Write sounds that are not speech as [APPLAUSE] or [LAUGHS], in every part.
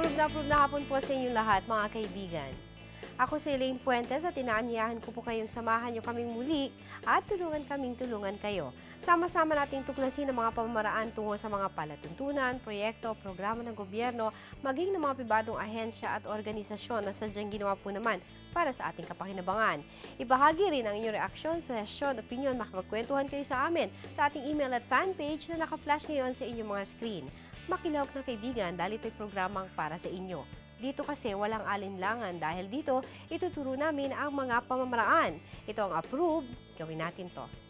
Approve na approve na hapon po sa inyong lahat, mga kaibigan. Ako si Elaine Fuentes at inaanyayahan ko po kayong samahan niyo kaming muli at tulungan kaming tulungan kayo. Sama-sama nating tuklasin ang mga pamamaraan tungo sa mga palatuntunan, proyekto, programa ng gobyerno, maging ng mga pribadong ahensya at organisasyon na sadyang ginawa po naman para sa ating kapakinabangan. Ibahagi rin ang inyong reaksyon, suhestyon, opinion, makapagkwentuhan kayo sa amin sa ating email at fanpage na naka-flash ngayon sa inyong mga screen. Makilawak na kaibigan dahil ito'y programang para sa inyo. Dito kasi walang alinlangan dahil dito ituturo namin ang mga pamamaraan. Ito ang approve, gawin natin to.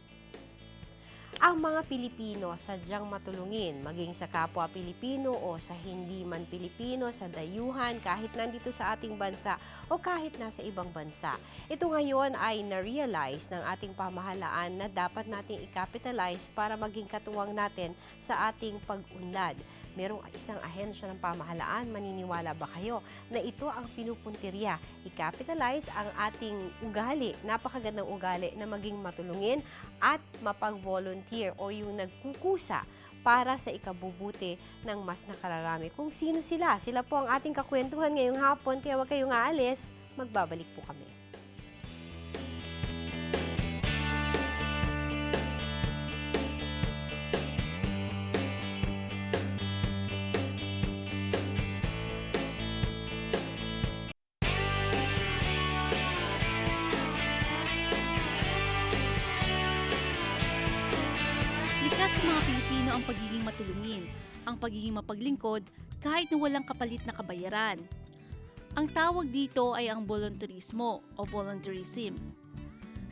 Ang mga Pilipino sadyang matulungin, maging sa kapwa Pilipino o sa hindi man Pilipino, sa dayuhan, kahit nandito sa ating bansa o kahit nasa ibang bansa. Ito ngayon ay na-realize ng ating pamahalaan na dapat nating i-capitalize para maging katuwang natin sa ating pag-unlad. Merong isang ahensya ng pamahalaan, maniniwala ba kayo na ito ang pinupuntirya? I-capitalize ang ating ugali, napakagandang ugali na maging matulungin at mapag-volunteer o yung nagkukusa para sa ikabubuti ng mas nakararami. Kung sino sila, sila po ang ating kakwentuhan ngayong hapon, kaya huwag kayong aalis, magbabalik po kami. Mapaglingkod kahit na walang kapalit na kabayaran. Ang tawag dito ay ang voluntarismo o voluntarism.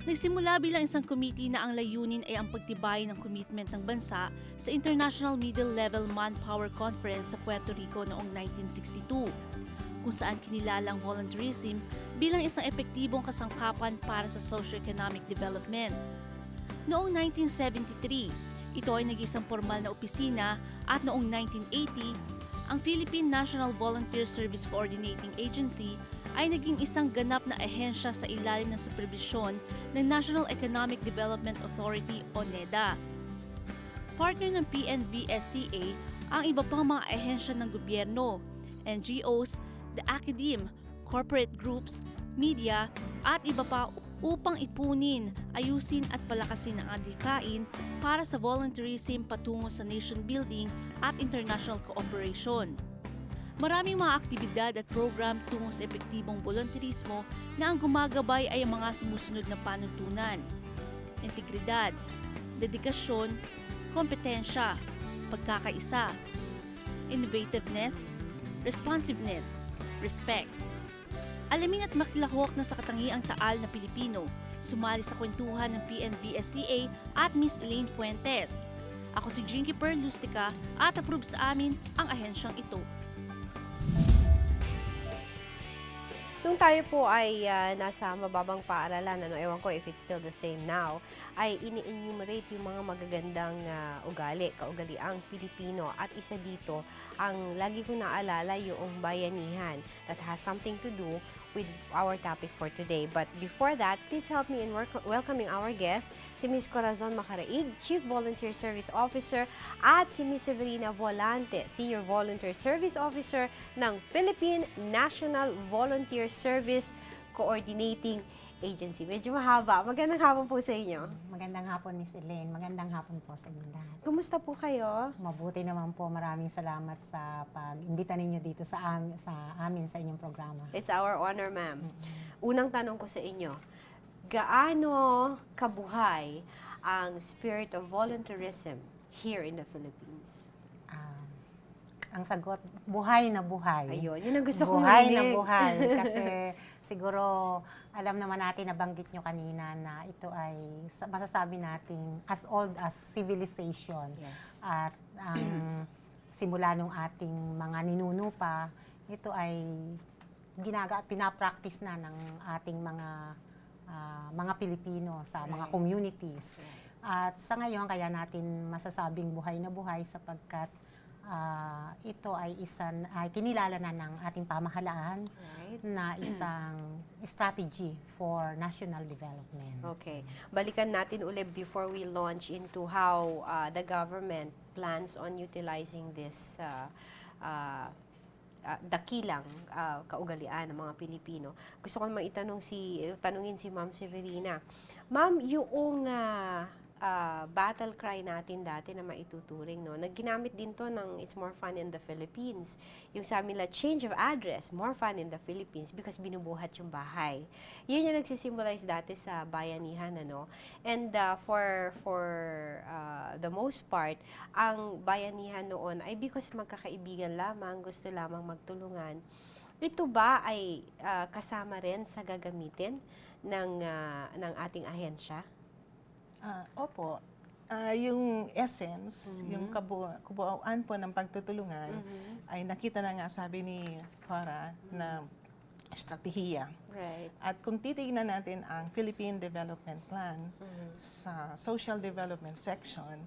Nagsimula bilang isang committee na ang layunin ay ang pagtibay ng commitment ng bansa sa International Middle Level Manpower Conference sa Puerto Rico noong 1962, kung saan kinilala ang voluntarism bilang isang epektibong kasangkapan para sa socio-economic development. Noong 1973, ito ay nag-isang formal na opisina at noong 1980, ang Philippine National Volunteer Service Coordinating Agency ay naging isang ganap na ahensya sa ilalim ng superbisyon ng National Economic Development Authority o NEDA. Partner ng PNVSCA ang iba pang mga ahensya ng gobyerno, NGOs, the academe, corporate groups, media, at iba pa upang ipunin, ayusin at palakasin ang adhikain para sa volunteerism patungo sa nation building at international cooperation. Maraming mga aktibidad at program tungo sa epektibong volunteerismo na ang gumagabay ay ang mga sumusunod na panuntunan. Integridad, dedikasyon, kompetensya, pagkakaisa, innovativeness, responsiveness, respect. Alamin at makilahok na sa katangiang taal na Pilipino. Sumali sa kwentuhan ng PNVSCA at Miss Elaine Fuentes. Ako si Jinky Per Lustica at approve sa amin ang ahensyang ito. Nung tayo po ay ah, nasa mababang paaralan, ano, ewan ko if it's still the same now, ay ini-enumerate yung mga magagandang ah, ugali, kaugaliang Pilipino. At isa dito, ang lagi kong naalala yung bayanihan that has something to do with our topic for today. But before that, please help me in welcoming our guest, si Ms. Corazon Macaraig, Chief Volunteer Service Officer, at si Ms. Severina Volante, Senior Volunteer Service Officer ng Philippine National Volunteer Service Coordinating Agency. Medyo mahaba. Magandang hapon po sa inyo. Magandang hapon, Miss Elaine. Magandang hapon po sa inyong lahat. Kumusta po kayo? Mabuti naman po. Maraming salamat sa pag-imbita ninyo dito sa, am- sa amin sa inyong programa. It's our honor, ma'am. Unang tanong ko sa inyo, gaano kabuhay ang spirit of volunteerism here in the Philippines? Ah, ang sagot, buhay na buhay. Ayun, yun ang gusto kong buhay na buhay. [LAUGHS] Kasi siguro, alam naman natin, nabanggit nyo kanina na ito ay sa- masasabi nating as old as civilization. Yes. At ang [CLEARS THROAT] simula nung ating mga ninuno pa, ito ay ginaga pinapractice na ng ating mga ah, mga Pilipino sa mga Right. communities. At sa ngayon kaya natin masasabing buhay na buhay sapagkat ah, ito ay isang ay kinilala na ng ating pamahalaan Right? na isang strategy for national development. Okay. Balikan natin ulit before we launch into how uh, the government plans on utilizing this uh, uh, ah, dakilang ah, kaugalian ng mga Pilipino. Gusto ko maitanong si tanungin si Ma'am Severina. Ma'am, yung ah, ah, battle cry natin dati na maituturing, no? Nagginamit din to ng It's More Fun in the Philippines. Yung sabi nila, change of address, more fun in the Philippines because binubuhat yung bahay. Yun yung nagsisimbolize dati sa bayanihan, ano? And uh, for for uh, the most part, ang bayanihan noon ay because magkakaibigan lamang, gusto lamang magtulungan. Ito ba ay uh, kasama rin sa gagamitin ng uh, ng ating ahensya? Ah, opo. Ah, yung essence, yung kabu kabuuan po ng pagtutulungan ay nakita na nga sabi ni Cora na estratehiya. Right. At kung titignan natin ang Philippine Development Plan sa Social Development section,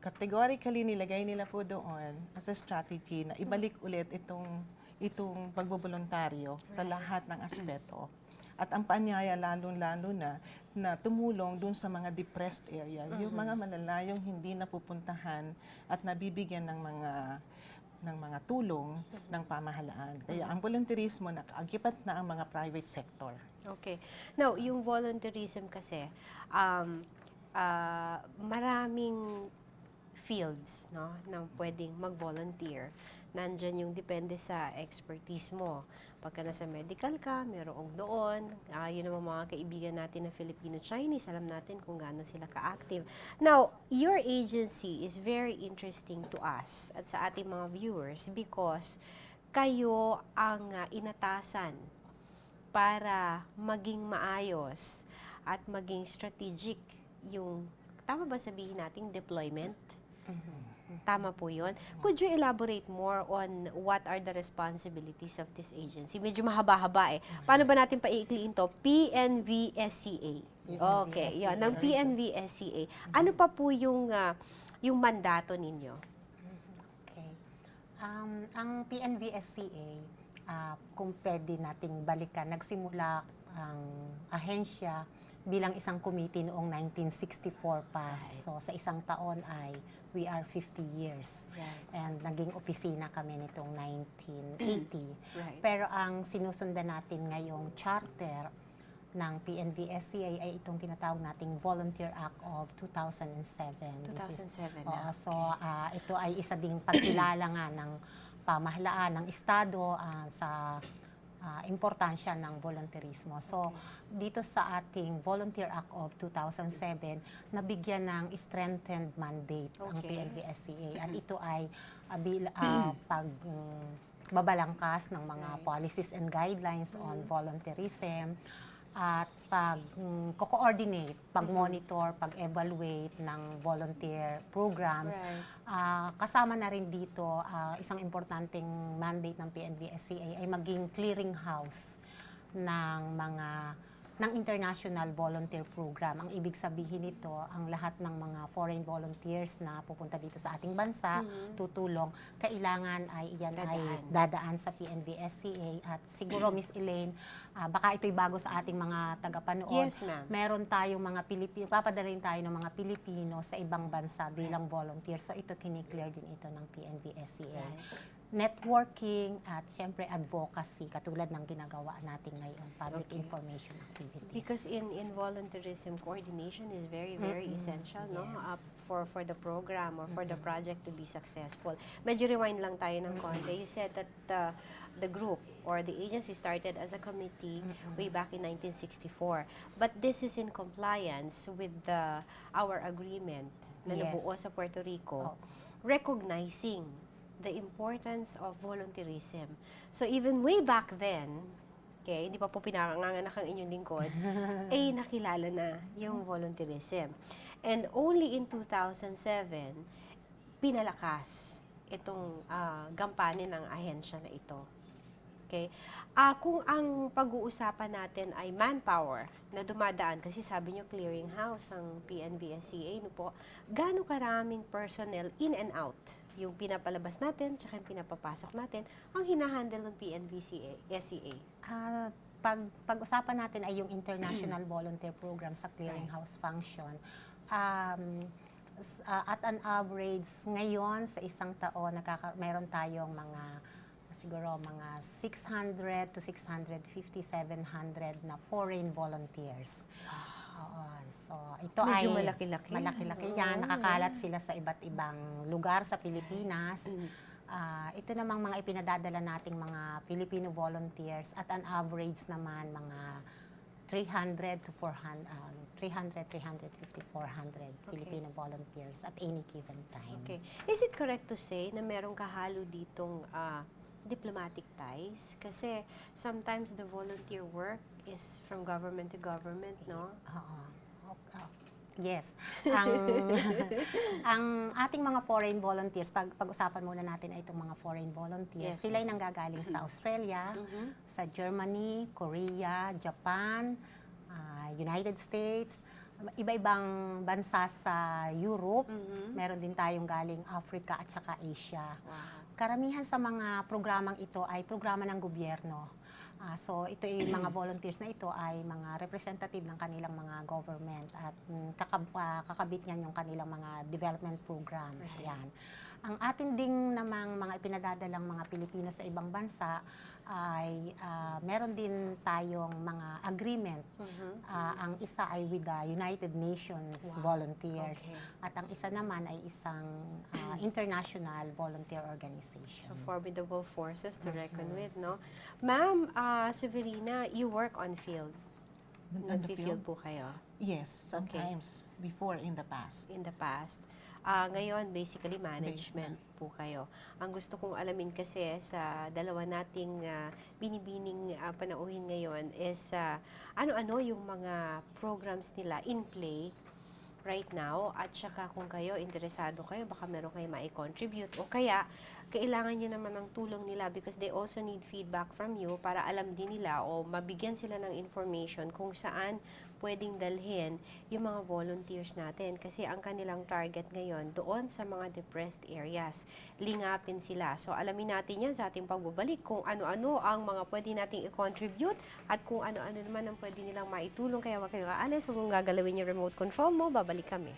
categorically nilagay nila po doon as a strategy na ibalik ulit itong itong pagbobolontaryo sa lahat ng aspeto. At ang paanyaya lalong-lalo na na tumulong dun sa mga depressed area, yung mga malalayong hindi napupuntahan at nabibigyan ng mga ng mga tulong ng pamahalaan. Kaya ang volunteerismo nakaagipat na ang mga private sector. Okay. Now, yung volunteerism kasi, um, ah, maraming fields no, na pwedeng mag-volunteer. Nandyan yung depende sa expertise mo. Pagka nasa medical ka, merong doon. Ah, yun naman mga kaibigan natin na Filipino-Chinese, alam natin kung gaano sila ka-active. Now, your agency is very interesting to us at sa ating mga viewers because kayo ang ah, inatasan para maging maayos at maging strategic yung, tama ba sabihin nating deployment? Tama po yun. Could you elaborate more on what are the responsibilities of this agency? Medyo mahaba-haba eh. Paano ba natin paiikliin to? PNVSCA. Okay, yun. Ng PNVSCA. Ano pa po yung, ah, yung mandato ninyo? Okay. Um, ang PNVSCA, ah, kung pwede nating balikan, nagsimula ang ahensya bilang isang committee noong 1964 pa. Right. So sa isang taon ay we are 50 years. And naging opisina kami nitong 1980. [CLEARS THROAT] Right. Pero ang sinusundan natin ngayong charter ng PNVSCA ay itong tinatawag nating Volunteer Act of 2007. This is 2007 Oo, na. so ah, ito ay isa ding pagkilala nga ng pamahalaan ng Estado ah, sa ah, importansya ng volunteerismo. So, dito sa ating Volunteer Act of 2007, nabigyan ng strengthened mandate ang Okay. PNVSCA. At ito ay ah, bil- ah, pag mm, babalangkas ng mga Right. policies and guidelines on volunteerism at pag mm, pag-monitor, pag-evaluate ng volunteer programs. Right. Ah, kasama na rin dito, ah, isang importanteng mandate ng PNVSCA ay maging clearinghouse ng mga ng International Volunteer Program. Ang ibig sabihin nito, ang lahat ng mga foreign volunteers na pupunta dito sa ating bansa, tutulong, kailangan ay iyan ay Dadaan. dadaan sa PNVSCA at siguro Miss Elaine, ah, baka ito'y bago sa ating mga tagapanood. Yes, ma'am. Meron tayong mga Pilipino, papadalhin tayo ng mga Pilipino sa ibang bansa bilang volunteer. So ito kiniklear din ito ng PNVSCA. Networking at siyempre advocacy katulad ng ginagawa natin ngayon, public Okay. information activities. Because in in volunteerism, coordination is very very essential, no? Yes. Uh, for for the program or for the project to be successful. Medyo rewind lang tayo ng konti. You said that the the group or the agency started as a committee way back in 1964. But this is in compliance with the our agreement na Yes. nabuo sa Puerto Rico, Oh. recognizing the importance of volunteerism. So even way back then, okay, hindi pa po pinanganganak ang inyong lingkod, [LAUGHS] eh nakilala na yung volunteerism. And only in 2007, pinalakas itong ah, gampanin ng ahensya na ito. Okay? Ah, kung ang pag-uusapan natin ay manpower na dumadaan, kasi sabi nyo clearinghouse ang PNVSCA, no po, gaano karaming personnel in and out yung pinapalabas natin, tsaka yung pinapapasok natin, ang hinahandle ng PNVCA, SCA. Ah, pag pag-usapan natin ay yung International Volunteer Program sa clearinghouse function. Um, ah, at an average ngayon sa isang taon nakaka meron tayong mga siguro mga 600 to 650, 700 na foreign volunteers. Oo. So, ito Medyo ay malaki-laki. malaki-laki yan. Nakakalat sila sa iba't ibang lugar sa Pilipinas. Ah, ito namang mga ipinadadala nating mga Filipino volunteers at an average naman mga 300 to 400, um, 300, 350, 400 Filipino volunteers at any given time. Okay. Is it correct to say na merong kahalo ditong ah, diplomatic ties? Kasi sometimes the volunteer work is from government to government, no? Oo. Ok- ah, Yes. [LAUGHS] Ang [LAUGHS] ang ating mga foreign volunteers, pag pag-usapan muna natin ay itong mga foreign volunteers. Yes, Sila ay nanggagaling sa [CLEARS THROAT] Australia, Mhm. sa Germany, Korea, Japan, ah, United States, iba-ibang bansa sa Europe. Mhm. Meron din tayong galing Africa at saka Asia. Wow. Karamihan sa mga programang ito ay programa ng gobyerno. Ah, so ito yung mga [CLEARS THROAT] volunteers na ito ay mga representative ng kanilang mga government at mm, kakab- ah, kakabit niyan yung kanilang mga development programs. Right. Yan. Ang atin ding namang mga ipinadadalang mga Pilipino sa ibang bansa ay ah, meron din tayong mga agreement. Mhm. Ah, ang isa ay with the United Nations Wow. volunteers Okay. at ang isa naman ay isang ah, [CLEARS THROAT] international volunteer organization. So, formidable forces to reckon with, no? Ma'am, uh, Severina, you work on field. On the field? po kayo Yes, sometimes before in the past. in the past. Ah, ngayon, basically, management po kayo. Ang gusto kong alamin kasi sa dalawa nating ah, binibining ah, panauhin ngayon is ah, ano-ano yung mga programs nila in play right now at saka kung kayo interesado kayo baka meron kayo mai-contribute o kaya kailangan nyo naman ng tulong nila because they also need feedback from you para alam din nila o mabigyan sila ng information kung saan pwedeng dalhin yung mga volunteers natin kasi ang kanilang target ngayon doon sa mga depressed areas. Lingapin sila. So alamin natin yan sa ating pagbabalik kung ano-ano ang mga pwede nating i-contribute at kung ano-ano naman ang pwede nilang maitulong. Kaya wag kayong aalis, huwag mong gagalawin yung remote control mo, babalik kami.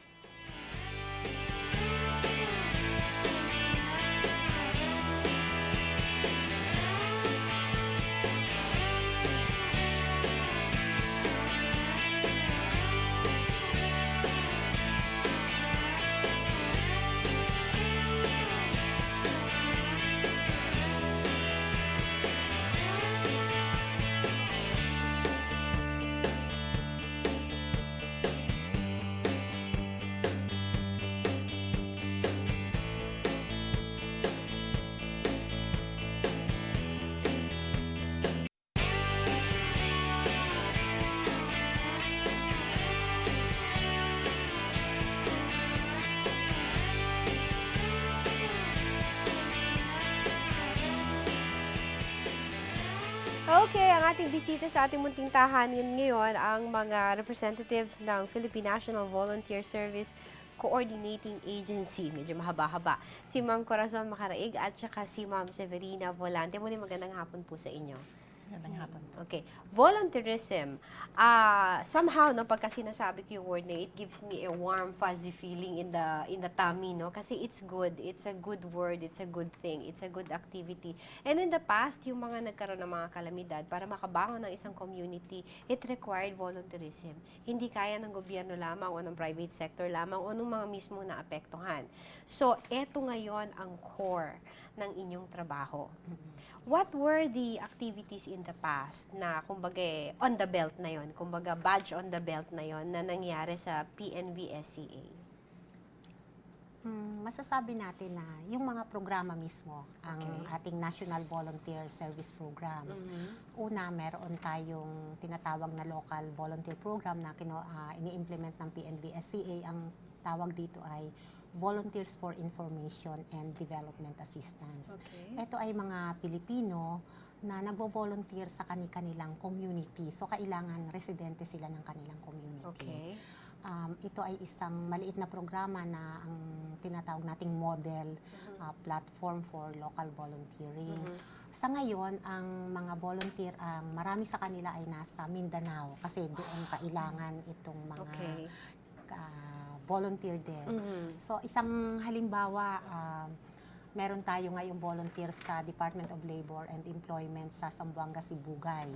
Ating bisita sa ating munting tahanan ngayon ang mga representatives ng Philippine National Volunteer Service Coordinating Agency. Medyo mahaba-haba. Si Ma'am Corazon Macaraig at saka si Ma'am Severina Volante. Muli magandang hapon po sa inyo. Magandang hapon. Okay. Volunteerism. Ah, somehow no pagka sinasabi ko yung word na it gives me a warm fuzzy feeling in the in the tummy no kasi it's good. It's a good word, it's a good thing, it's a good activity. And in the past, yung mga nagkaroon ng mga kalamidad para makabangon ng isang community, it required volunteerism. Hindi kaya ng gobyerno lamang o ng private sector lamang o ng mga mismo na apektuhan. So, eto ngayon ang core ng inyong trabaho. What were the activities in the past na kumbaga eh, on the belt na yon, kumbaga badge on the belt na yon na nangyari sa PNV-SCA? Mm, masasabi natin na yung mga programa mismo, ang Okay. ating National Volunteer Service Program. Mm-hmm. Una, meron tayong tinatawag na local volunteer program na kino, ah, ini-implement ng PNB-SCA. Ang tawag dito ay Volunteers for Information and Development Assistance. Okay. Ito ay mga Pilipino na nagvo-volunteer sa kani-kanilang community. So, kailangan residente sila ng kanilang community. Okay. Um, ito ay isang maliit na programa na ang tinatawag nating model uh, platform for local volunteering. Mhm. Sa ngayon, ang mga volunteer, ang marami sa kanila ay nasa Mindanao kasi doon kailangan itong mga Okay. ah, volunteer din. Mhm. So, isang halimbawa, um, meron tayo ngayong volunteer sa Department of Labor and Employment sa Zamboanga, Sibugay.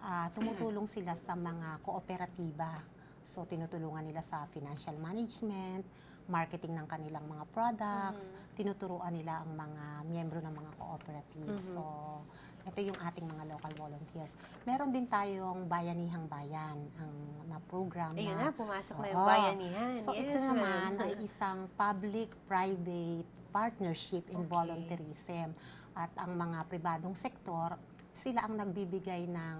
Ah, tumutulong sila sa mga kooperatiba. So, tinutulungan nila sa financial management, marketing ng kanilang mga products, tinuturuan nila ang mga miyembro ng mga cooperatives. So, ito yung ating mga local volunteers. Meron din tayong Bayanihang Bayan, ang na program Ayun na na, pumasok na yung bayanihan. So yes, ito naman ay isang public-private partnership in Okay. volunteerism. At ang mga pribadong sektor, sila ang nagbibigay ng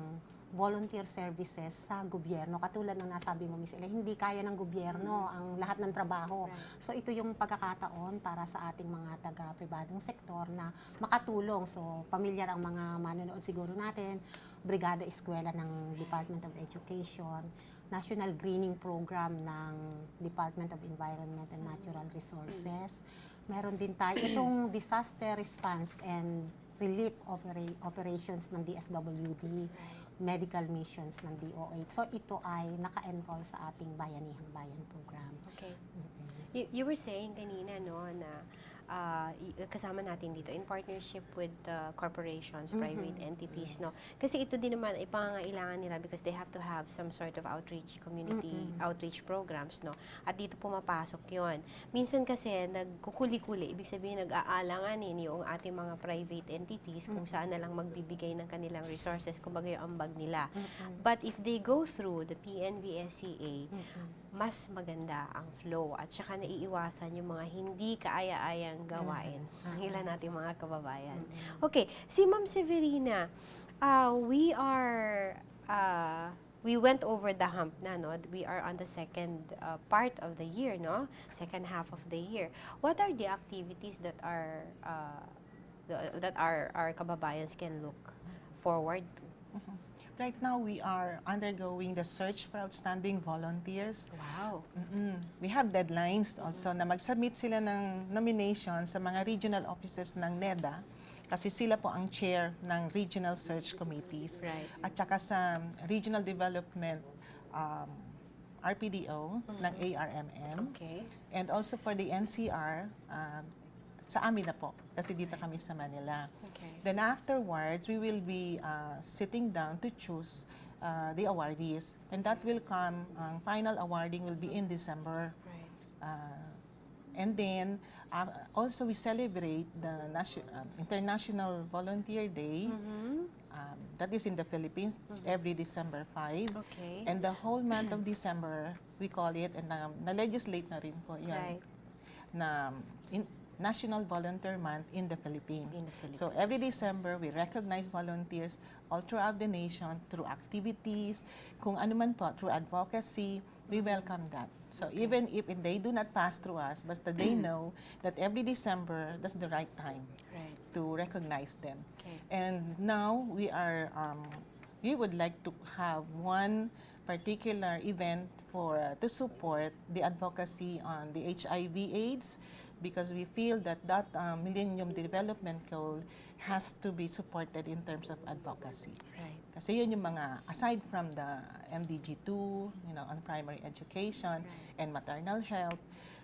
volunteer services sa gobyerno. Katulad ng nasabi mo, Miss Ella, hindi kaya ng gobyerno ang lahat ng trabaho. Right. So ito yung pagkakataon para sa ating mga taga-pribadong sektor na makatulong. So pamilyar ang mga manonood siguro natin, Brigada Eskwela ng Department of Education, National Greening Program ng Department of Environment and Natural Resources. Meron din tayo [CLEARS THROAT] itong Disaster Response and Relief opera- Operations ng DSWD, Medical Missions ng DOH. So ito ay naka-enroll sa ating Bayanihang Bayan program. Okay. Mm-mm. You, you were saying kanina, no, na y- kasama natin dito in partnership with uh, corporations, private Mhm. entities, no? Kasi ito din naman ay pangangailangan nila because they have to have some sort of outreach, community Mm-mm. outreach programs, no? At dito pumapasok yon. Minsan kasi nagkukuli-kuli, ibig sabihin nag-aalanganin yung ating mga private entities kung saan na lang magbibigay ng kanilang resources, kumbaga yung ambag nila. Mm-mm. But if they go through the PNVSCA, Mm-mm. Mas maganda ang flow at saka naiiwasan yung mga hindi kaaya-ayang gawain ng ilan nating mga kababayan. Okay, si Ma'am Severina, uh, we are uh, we went over the hump na no? We are on the second uh, part of the year no? Second half of the year. What are the activities that are uh, the- that our our kababayans can look forward to Right now, we are undergoing the search for outstanding volunteers. wow Mm-mm. We have deadlines also na mag-submit sila ng nomination sa mga regional offices ng NEDA kasi sila po ang chair ng regional search committees. right At saka sa regional development um, RPDO ng ARMM okay and also for the NCR um, sa amin na po kasi dito kami sa Manila. okay Then afterwards, we will be uh, sitting down to choose uh, the awardees. And that will come, ang final awarding will be in December. right Uh, and then, uh, also we celebrate the nation, um, International Volunteer Day. mm-hmm. Um, that is in the Philippines every December 5. okay And the whole month of [CLEARS THROAT] December, we call it, and um, na-legislate na rin po yan, right na um, in, National Volunteer Month in the Philippines. in the Philippines So every December, we recognize volunteers all throughout the nation through activities, kung ano man po, through advocacy, we welcome that. So even if they do not pass through us, but that they [CLEARS THROAT] know that every December, that's the right time right to recognize them. okay And now we are, um, we would like to have one particular event for uh, to support the advocacy on the HIV/AIDS because we feel that that uh, Millennium Development Goal has to be supported in terms of advocacy. right Kasi yun yung mga, aside from the MDG2, you know, on primary education and maternal health,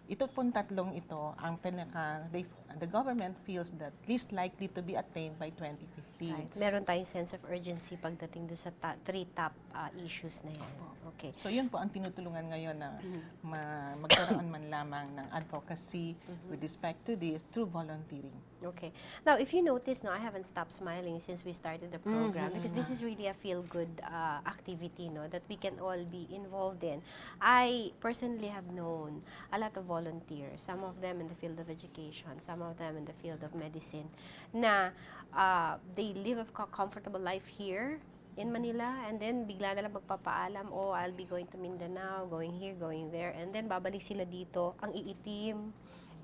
ito pong tatlong ito ang pinaka, they, the government feels that least likely to be attained by 2050. Right. Meron tayong sense of urgency pagdating doon sa ta- three top uh, issues na yan. Okay. So yun po ang tinutulungan ngayon na ma- magkaroon man lamang ng advocacy with respect to this through volunteering. Okay. Now, if you notice, no, I haven't stopped smiling since we started the program because this is really a feel-good uh, activity, no, that we can all be involved in. I personally have known a lot of volunteers, some of them in the field of education, some of them in the field of medicine, na uh, they live a co- comfortable life here in Manila and then bigla na lang magpapaalam, oh, I'll be going to Mindanao, going here, going there, and then babalik sila dito, ang iitim,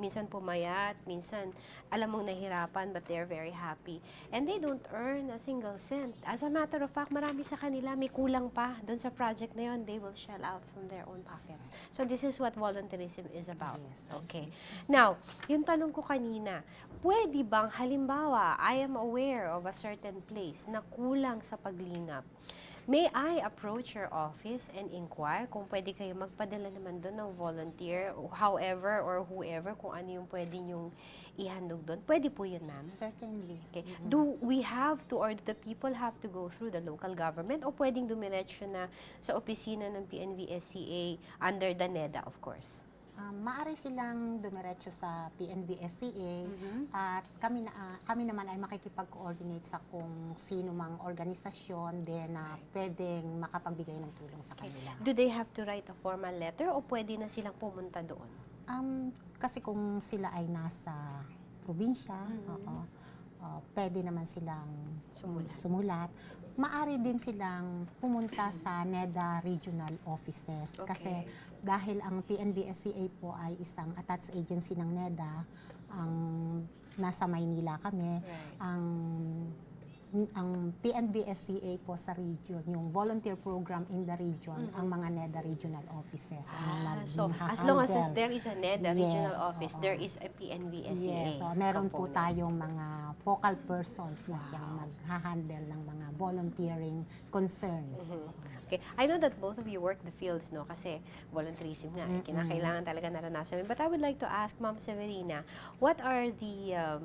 minsan pumayat, minsan alam mong nahirapan but they're very happy. And they don't earn a single cent. As a matter of fact, marami sa kanila may kulang pa doon sa project na yon, they will shell out from their own pockets. So this is what volunteerism is about. Yes, Okay. Now, yung tanong ko kanina, pwede bang halimbawa, I am aware of a certain place na kulang sa paglingap. May I approach your office and inquire kung pwede kayo magpadala naman doon ng volunteer, however or whoever, kung ano yung pwede yung ihandog doon? Pwede po yun, ma'am. Certainly. Okay. Do we have to or do the people have to go through the local government o pwedeng dumiretso na sa opisina ng PNVSCA under the NEDA, of course? Um, maaari silang dumiretso sa PNVSCA Mm-hmm. at kami, na, ah, kami naman ay makikipag-coordinate sa kung sino mang organisasyon din na pwedeng makapagbigay ng tulong sa Okay. kanila. Do they have to write a formal letter o pwede na silang pumunta doon? Um, kasi kung sila ay nasa probinsya, oo, ah, pwede naman silang Sumulat. sumulat. Maari din silang pumunta sa NEDA regional offices kasi Okay. dahil ang PNBSCA po ay isang attached agency ng NEDA, ang nasa Maynila kami, Right. ang ang PNBSCA po sa region, yung volunteer program in the region, ang mga NEDA regional offices ang Ah, nag- so, as long as there is a NEDA Yes, regional office, oo. there is a PNVSCA Yes, so meron po tayong mga focal persons na siyang mag-handle ng mga volunteering concerns. Okay. I know that both of you work the fields, no? Kasi volunteerism nga, eh, kinakailangan talaga naranasan. But I would like to ask Ma'am Severina, what are the um,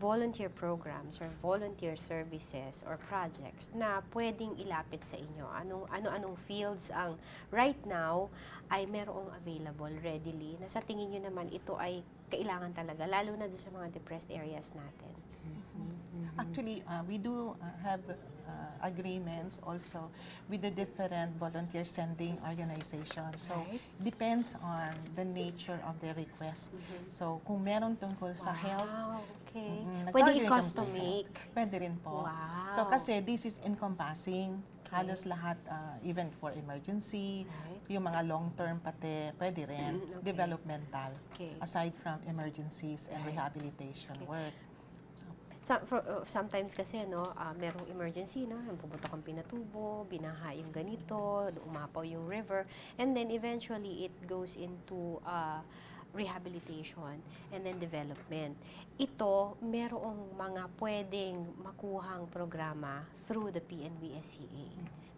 volunteer programs or volunteer services or projects na pwedeng ilapit sa inyo? Anong ano-anong fields ang right now ay merong available readily na sa tingin nyo naman ito ay kailangan talaga, lalo na doon sa mga depressed areas natin? Actually, uh, we do uh, have uh, agreements also with the different volunteer sending organizations. So, Right. depends on the nature of the request. So, kung meron tungkol sa health, Wow, okay. Mm, Pwede nagkakaroon i-custom kami. make. pwede rin po. Wow. So, kasi this is encompassing Okay. halos lahat, uh, even for emergency, Right. yung mga long-term pati, pwede rin, Mm, okay. developmental, Okay. aside from emergencies and Right. rehabilitation Okay. work. For- uh, sometimes kasi, no, ah, merong emergency, no, yung pumunta kang pinatubo, binaha yung ganito, umapaw yung river, and then eventually it goes into ah, rehabilitation and then development. Ito, merong mga pwedeng makuhang programa through the PNVSCA.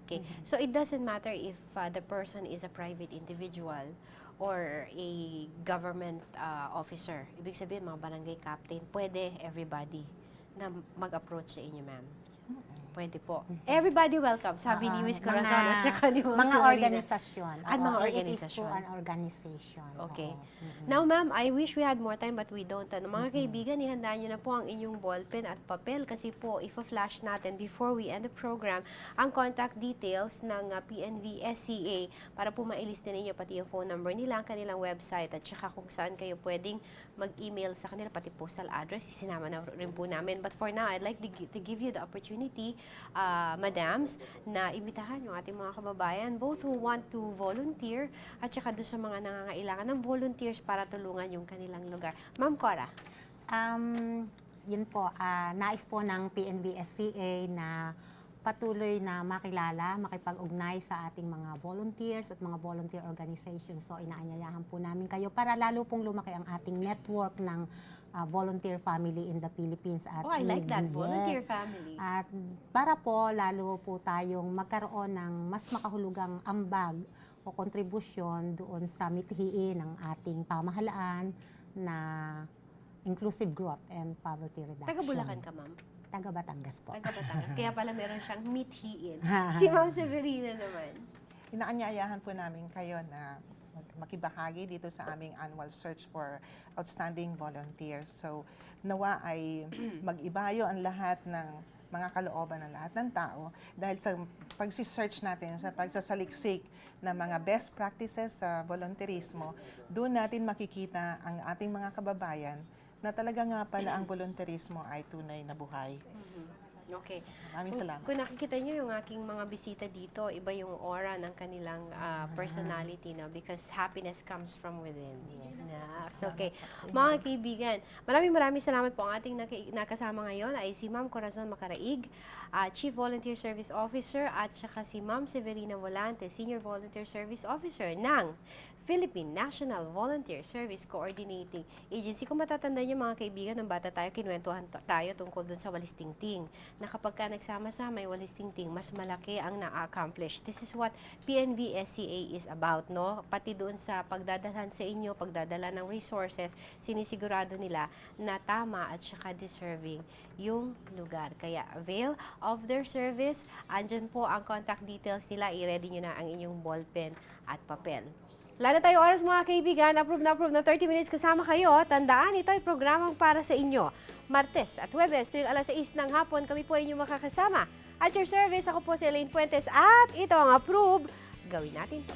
Okay, so it doesn't matter if ah, the person is a private individual or a government ah, officer. Ibig sabihin, mga barangay captain, pwede everybody na mag-approach sa inyo, ma'am. Pwede po. Everybody welcome, sabi ni Ah, Miss Corazon mga- at saka ni Ma'am Mga Severina. organisasyon. At Oo, mga it is organisasyon. po an organization. Okay. oo. Mm-mm. Now, ma'am, I wish we had more time but we don't. Ano, mga kaibigan, ihanda nyo na po ang inyong ballpen at papel kasi po, ifo-flash natin before we end the program ang contact details ng uh, PNV SCA para po mailista ninyo pati yung phone number nila, ang kanilang website at saka kung saan kayo pwedeng mag-email sa kanila, pati postal address, sinama na rin po namin. But for now, I'd like to, gi- to give you the opportunity, uh, madams, na imbitahan yung ating mga kababayan, both who want to volunteer at saka doon sa mga nangangailangan ng volunteers para tulungan yung kanilang lugar. Ma'am Cora. Um, yun po, ah, nais po ng PNBSCA na patuloy na makilala, makipag-ugnay sa ating mga volunteers at mga volunteer organizations. So, inaanyayahan po namin kayo para lalo pong lumaki ang ating network ng ah, volunteer family in the Philippines. At Oh, I like that. Yes. Volunteer family. At para po, lalo po tayong magkaroon ng mas makahulugang ambag o kontribusyon doon sa mithiin ng ating pamahalaan na inclusive growth and poverty reduction. Taga Bulacan ka, ma'am. Taga Batangas po. Taga Batangas. Kaya pala meron siyang mithiin. si Ma'am Severina naman. Inaanyayahan po namin kayo na makibahagi dito sa aming annual search for outstanding volunteers. So, nawa ay [CLEARS THROAT] mag-ibayo ang lahat ng mga kalooban ng lahat ng tao dahil sa pagsisearch natin, sa pagsasaliksik ng mga best practices sa volunteerismo, doon natin makikita ang ating mga kababayan na talaga nga pala ang volunteerismo ay tunay na buhay. Okay. Maraming Kung, salamat. kung nakikita nyo yung aking mga bisita dito, iba yung aura ng kanilang ah, personality, no? Because happiness comes from within. Yes. so, okay. Mga kaibigan, maraming maraming salamat po. Ang ating nakasama ngayon ay si Ma'am Corazon Macaraig, ah, Chief Volunteer Service Officer, at saka si Ma'am Severina Volante, Senior Volunteer Service Officer ng Philippine National Volunteer Service Coordinating Agency. Kung matatanda niyo mga kaibigan, ng bata tayo, kinwentuhan ta- tayo tungkol dun sa walis tingting na kapag ka nagsama-sama, may walis tingting, mas malaki ang na-accomplish. This is what PNV SCA is about, no? Pati doon sa pagdadalhan sa inyo, pagdadala ng resources, sinisigurado nila na tama at saka deserving yung lugar. Kaya avail of their service. Andyan po ang contact details nila. I-ready nyo na ang inyong ballpen at papel. Wala tayo oras mga kaibigan. Approve na approve na 30 minutes kasama kayo. Tandaan, ito ay programang para sa inyo. Martes at Huwebes, tuwing alas 6 ng hapon, kami po ay inyong makakasama. At your service, ako po si Elaine Fuentes at ito ang approve. Gawin natin to.